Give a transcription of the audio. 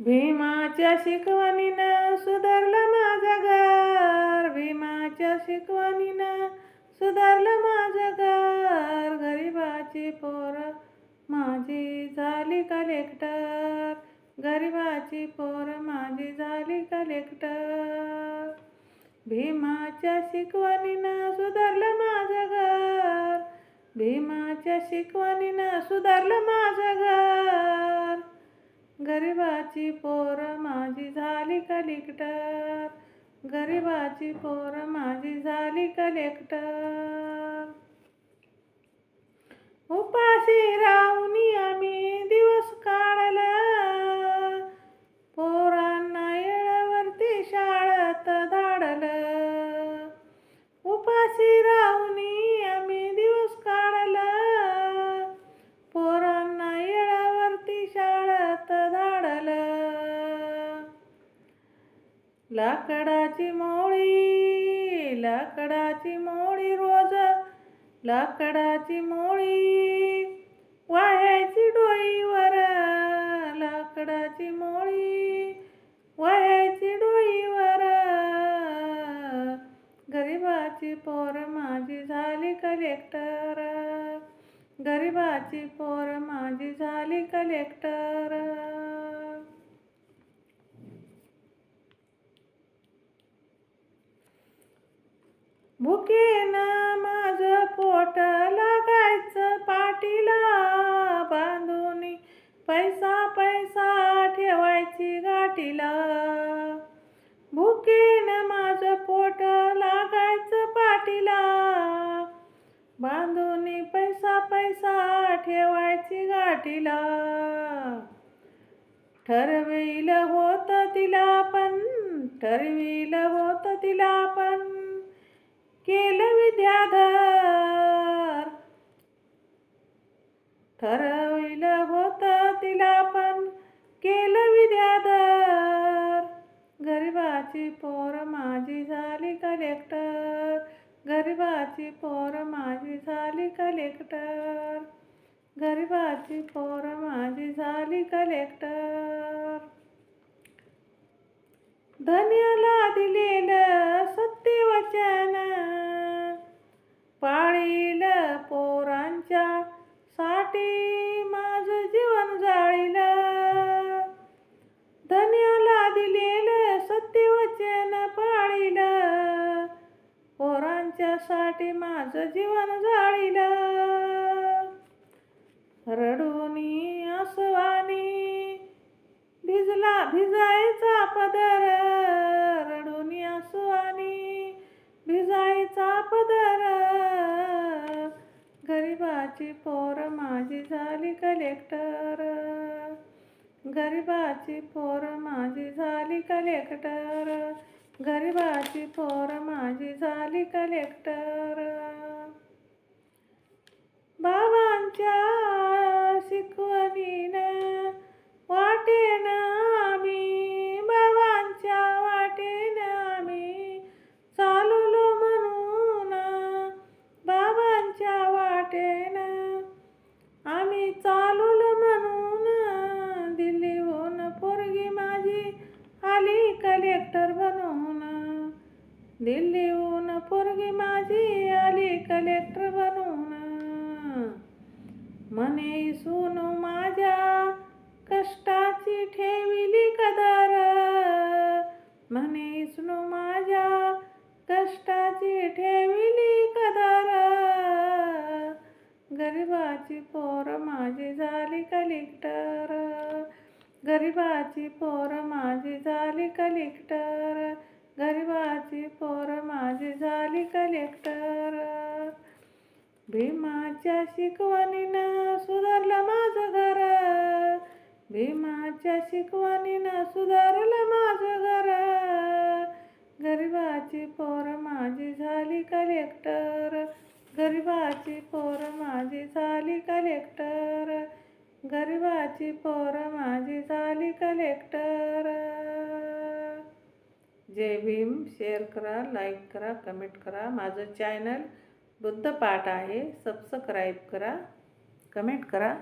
भीमाच्या शिकवणीनं सुधारलं माझं घर. भीमाच्या शिकवणीनं सुधारलं माझं घर. गरिबाची पोरं माझी झाली कलेक्टर गरिबाची पोरं माझी झाली कलेक्टर भीमाच्या शिकवणीनं सुधारलं माझं घर. भीमाच्या शिकवणीनं सुधार गरिबाची पोरं माझी झाली कलेक्टर गरिबाची पोरं माझी झाली कलेक्टर लाकडाची मोळी लाकडाची मोळी रोज लाकडाची मोळी वायाची डोईवर लाकडाची मोळी वायाची डोईवर. गरिबाची पोर माझी झाली कलेक्टर गरिबाची पोर माझी झाली कलेक्टर भुकेनं माझं पोट लागायचं पाटीला बांधून. पैसा पैसा ठेवायची गाठीला. भुकेनं माझं पोट लागायचं पाटीला. बांधून पैसा पैसा ठेवायची गाठीला. ठरविलं होतं तिला पण ठरविलं होतं तिला पण. केलं विद्याधर. ठरविलं होत तिला पण केलं विद्याधर. गरिबाची पोर माझी झाली कलेक्टर गरिबाची पोर माझी झाली कलेक्टर गरिबाची पोर माझी झाली कलेक्टर धन्याला दिलेलं साठी माझं जीवन जाळीलं. रडूनी आसवानी भिजला भिजायचा पदर. रडूनी आसवानी भिजायचा पदर. गरिबाची पोर माझी झाली कलेक्टर. गरिबाची पोर माझी झाली कलेक्टर. गरिबाची पोर माझी झाली कलेक्टर मने सुन माझ्या कष्टाची ठेविली कदर. म्हणे सुनो माझ्या कष्टाची ठेविली कदर. गरिबाची पोर माझी झाली कलेक्टर. गरिबाची पोर माझी झाली कलेक्टर. गरिबाची पोर माझी झाली कलेक्टर. भीमाच्या शिकवणीनं सुधारलं माझं घर. भीमाच्या शिकवणीनं सुधारलं माझं घर. गरिबाची पोर माझी झाली कलेक्टर. गरिबाची पोर माझी झाली कलेक्टर. गरिबाची पोर माझी झाली कलेक्टर. जय भीम. शेअर करा लाईक करा कमेंट करा माझं चॅनल. बुद्धपाठ आहे. सबस्क्राईब करा कमेंट करा.